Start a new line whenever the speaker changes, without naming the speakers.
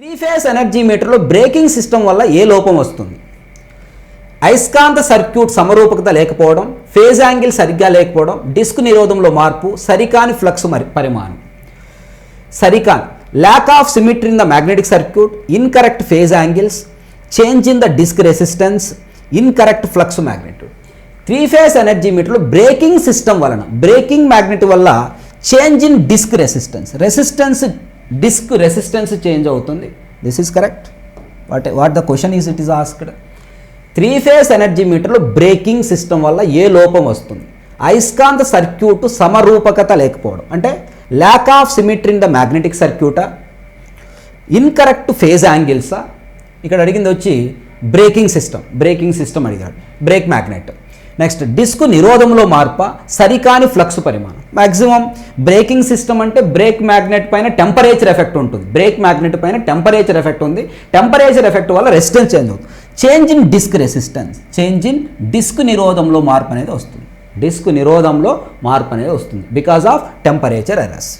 Three phase energy మీటర్లో braking system వల్ల ఏ లోపం వస్తుంది? అయస్కాంత సర్క్యూట్ సమరూపకత లేకపోవడం ఫేజ్ యాంగిల్ సరిగ్గా లేకపోవడం డిస్క్ నిరోధంలో మార్పు సరికాని ఫ్లక్స్ మరి పరిమాణం. సరికాన్. Lack of symmetry in the magnetic circuit incorrect phase angles change in the disc resistance incorrect flux magnitude three phase energy మీటర్లో braking system వలన బ్రేకింగ్ మ్యాగ్నెట్ వల్ల change in disc resistance resistance disc resistance change అవుతుంది. This is correct what what the question is it is asked three phase energy మీటర్లో braking system వల్ల ఏ లోపం వస్తుంది? అయస్కాంత circuit సమరూపకత లేకపోవడం. అంటే lack of symmetry in the magnetic సర్క్యూటా incorrect phase యాంగిల్సా ఇక్కడ అడిగింది వచ్చి బ్రేకింగ్ సిస్టమ్ బ్రేకింగ్ సిస్టమ్ అడిగాడు. బ్రేక్ మ్యాగ్నెట్ నెక్స్ట్ డిస్క్ నిరోధంలో మార్ప? సరికాని ఫ్లక్స్ పరిమాణం. మ్యాక్సిమం బ్రేకింగ్ సిస్టమ్ అంటే బ్రేక్ మ్యాగ్నెట్ పైన టెంపరేచర్ ఎఫెక్ట్ ఉంటుంది. బ్రేక్ మ్యాగ్నెట్ పైన టెంపరేచర్ ఎఫెక్ట్ ఉంది. టెంపరేచర్ ఎఫెక్ట్ వల్ల రెసిస్టెన్స్ చేంజ్ అవుతుంది. Change in disc resistance change in disc నిరోధంలో మార్పు అనేది వస్తుంది. డిస్క్ నిరోధంలో మార్పు అనేది వస్తుంది. Because of temperature ఎరస్